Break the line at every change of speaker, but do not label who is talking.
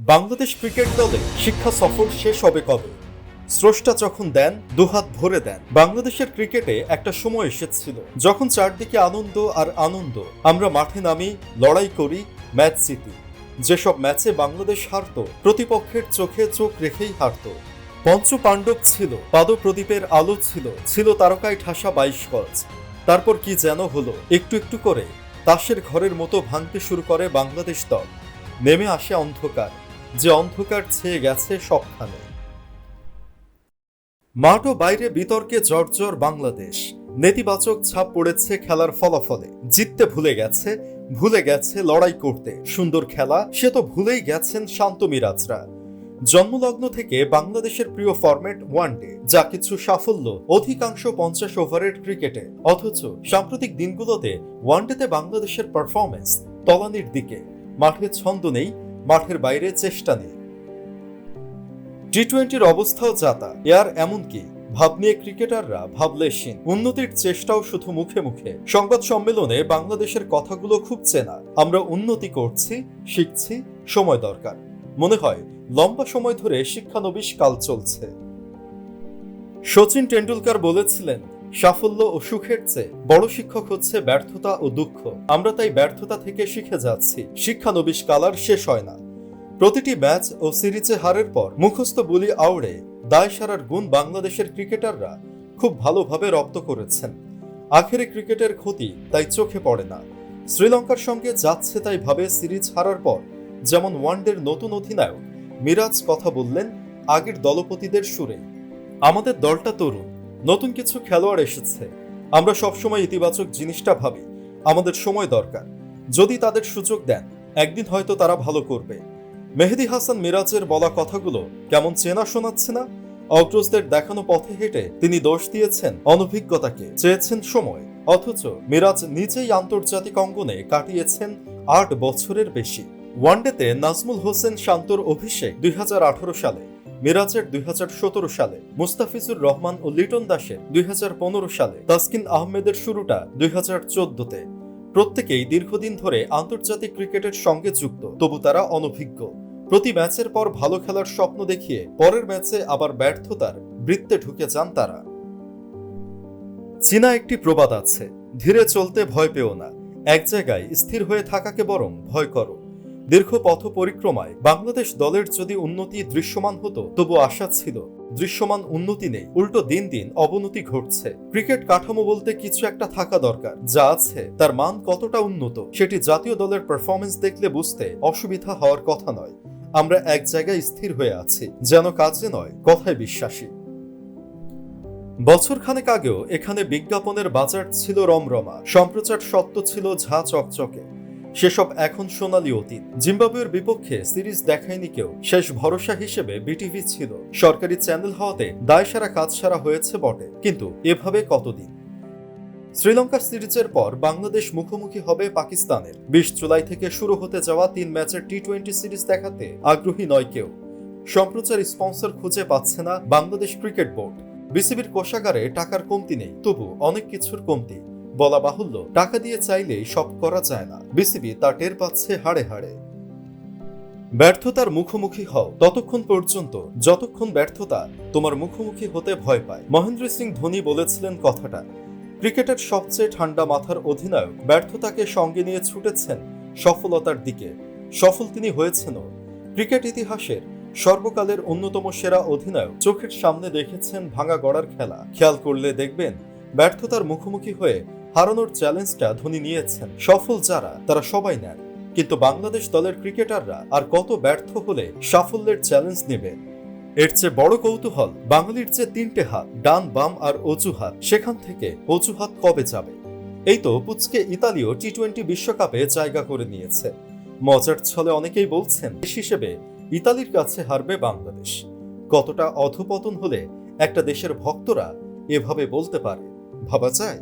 Bangladesh cricket দলে শিক্ষা সফর শেষ হবে কবে? স্রষ্টা যখন দেন, দুহাত ভরে দেন। বাংলাদেশের ক্রিকেটে একটা সময় এসেছিল। যখন চারদিকে আনন্দ আর আনন্দ, আমরা মাঠে নামি, লড়াই করি, ম্যাচ জিতি। যেসব ম্যাচে বাংলাদেশ হারত, প্রতিপক্ষের চোখে চোখ রেখেই হারত। পঞ্চ পাণ্ডব ছিল, পাদপ্রদীপের আলো ছিল ছিল তারকায় ঠাসা বাইশ গজ। তারপর কি যেন হলো, একটু একটু করে, তাসের ঘরের মতো ভাঙতে শুরু করে বাংলাদেশ দল। নেমে আসে অন্ধকার। যে অন্ধকার ছেয়ে গেছে সবখানে। মাঠ ও বাইরে বিতর্কে জর্জর বাংলাদেশ। নেতিবাচক ছাপ পড়েছে খেলার ফলাফলে। জিততে ভুলে গেছে ভুলে গেছে লড়াই করতে। সুন্দর খেলা, সে তো ভুলেই গেছেন শান্ত মিরাজরা। জন্মলগ্ন থেকে বাংলাদেশের প্রিয় ফরম্যাট ওয়ানডে, যা কিছু সাফল্য, অধিকাংশ পঞ্চাশ ওভারের ক্রিকেটে। অথচ সাম্প্রতিক দিনগুলোতে ওয়ান ওয়ানডেতে বাংলাদেশের পারফরমেন্স তলানির দিকে। মাঠে ছন্দ নেই মাঠের বাইরে চেষ্টা নেই টি টোয়েন্টির অবস্থাও যাতা এর এমনকি ভাব নিয়ে ক্রিকেটাররা ভাবলেশীন উন্নতির চেষ্টাও শুধু মুখে মুখে। সংবাদ সম্মেলনে বাংলাদেশের কথাগুলো খুব চেনা আমরা উন্নতি করছি, শিখছি, সময় দরকার। মনে হয়, লম্বা সময় ধরে শিক্ষানবিশ কাল চলছে। সচিন টেন্ডুলকার বলেছিলেন সাফল্য ও সুখের চেয়ে বড় শিক্ষক হচ্ছে ব্যর্থতা ও দুঃখ। আমরা তাই ব্যর্থতা থেকে শিখে যাচ্ছি। শিক্ষানবিশ কালার শেষ হয় না। প্রতিটি ম্যাচ ও সিরিজে হারের পর মুখস্থ বুলি আউড়ে দায় সারার গুণ বাংলাদেশের ক্রিকেটাররা খুব ভালোভাবে রপ্ত করেছেন। আখেরে ক্রিকেটের ক্ষতি তাই চোখে পড়ে না। শ্রীলঙ্কার সঙ্গে যাচ্ছে তাই ভাবে সিরিজ হারার পর যেমন ওয়ানডের নতুন অধিনায়ক মিরাজ কথা বললেন আগের দলপতিদের সুরে, আমাদের দলটা তরুণ নতুন কিছু খেলোয়াড় এসেছে। আমরা সবসময় ইতিবাচক জিনিসটা ভাবি। আমাদের সময় দরকার। যদি তাদের সুযোগ দেন, একদিন হয়তো তারা ভালো করবে। মেহেদি হাসান মিরাজের বলা কথাগুলো কেমন চেনা শোনাচ্ছে না? অগ্রজদের দেখানো পথে হেঁটে তিনি দোষ দিয়েছেন অনভিজ্ঞতাকে। চেয়েছেন সময়। অথচ মিরাজ নিজেই আন্তর্জাতিক অঙ্গনে কাটিয়েছেন আট বছরের বেশি। ওয়ানডেতে নাজমুল হোসেন শান্তর অভিষেক দুই হাজার আঠারো সালে। মিরাজের দুই হাজার সতেরো সালে, মুস্তাফিজুর রহমান ও লিটন দাসের দুই হাজার পনেরো সালে, তাসকিন আহমেদের শুরুটা দুই তে প্রত্যেকেই দীর্ঘদিন ধরে আন্তর্জাতিক ক্রিকেটের সঙ্গে যুক্ত, তবু তারা অনভিজ্ঞ। প্রতি ম্যাচের পর ভালো খেলার স্বপ্ন দেখিয়ে, পরের ম্যাচে আবার ব্যর্থতার বৃত্তে ঢুকে যান তারা। চীনা একটি প্রবাদ আছে, ধীরে চলতে ভয় পেও না, এক জায়গায় স্থির হয়ে থাকাকে বরং ভয় করো। দীর্ঘ পথ পরিক্রমায় বাংলাদেশ দলের যদি উন্নতি দৃশ্যমান হতো, তবু আশা ছিল, দৃশ্যমান উন্নতি নেই। উল্টো দিন দিন অবনতি ঘটছে। ক্রিকেট কাঠামো বলতে কিছু একটা থাকা দরকার, যা আছে, তার মান কতটা উন্নত, সেটি জাতীয় দলের পারফরমেন্স দেখলে বুঝতে অসুবিধা হওয়ার কথা নয়। আমরা এক জায়গায় স্থির হয়ে আছি, যেন কাজে নয়, কথায় বিশ্বাসী। বছরখানেক আগেও এখানে বিজ্ঞাপনের বাজার ছিল রমরমা, সম্প্রচার সত্য ছিল ঝা চকচকে। সেসব এখন সোনালি অতীত। জিম্বাবুয়ের বিপক্ষে সিরিজ দেখায়নি কেউ। শেষ ভরসা হিসেবে বিটিভি ছিল। সরকারি চ্যানেল হওয়াতে দায় সারা কাজ সারা হয়েছে বটে, কিন্তু এভাবে কতদিন? শ্রীলঙ্কা সিরিজের পর বাংলাদেশ মুখোমুখি হবে পাকিস্তানের। বিশ জুলাই থেকে শুরু হতে যাওয়া তিন ম্যাচের টি টোয়েন্টি সিরিজ দেখাতে আগ্রহী নয় কেউ। সম্প্রচার স্পন্সর খুঁজে পাচ্ছে না বাংলাদেশ ক্রিকেট বোর্ড। বিসিবির কোষাগারে টাকার কমতি নেই। তবু অনেক কিছুর কমতি। বলা বাহুল্য, টাকা দিয়ে চাইলেই সব করা যায় না। বিসিবি তা টের পাচ্ছে হাড়ে হাড়ে। ব্যর্থতার মুখোমুখি হও। ততক্ষণ পর্যন্ত, যতক্ষণ ব্যর্থতা তোমার মুখোমুখি হতে ভয় পায়। মহেন্দ্র সিং ধোনি বলেছিলেন কথাটা, ক্রিকেটের সবচেয়ে ঠান্ডা মাথার অধিনায়ক ব্যর্থতাকে সঙ্গে নিয়ে ছুটেছেন সফলতার দিকে। সফল তিনি হয়েছেনও। ক্রিকেট ইতিহাসের সর্বকালের অন্যতম সেরা অধিনায়ক চোখের সামনে দেখেছেন ভাঙা গড়ার খেলা। খেয়াল করলে দেখবেন, ব্যর্থতার মুখোমুখি হয়ে হারানোর চ্যালেঞ্জটা ধোনি নিয়েছেন। সফল যারা, তারা সবাই নেন। কিন্তু বাংলাদেশ দলের ক্রিকেটাররা আর কত ব্যর্থ হলে সাফল্যের চ্যালেঞ্জ নেবে? এর চেয়ে বড় কৌতূহল বাঙালির যে তিনটে হাত, ডান, বাম আর অজুহাত, সেখান থেকে অজুহাত কবে যাবে? এই তো পুচকে ইতালিও টি টোয়েন্টি বিশ্বকাপে জায়গা করে নিয়েছে। মজার ছলে অনেকেই বলছেন, দেশ হিসেবে ইতালির কাছে হারবে বাংলাদেশ। কতটা অধপতন হলে একটা দেশের ভক্তরা এভাবে বলতে পারে। ভাবা যায়?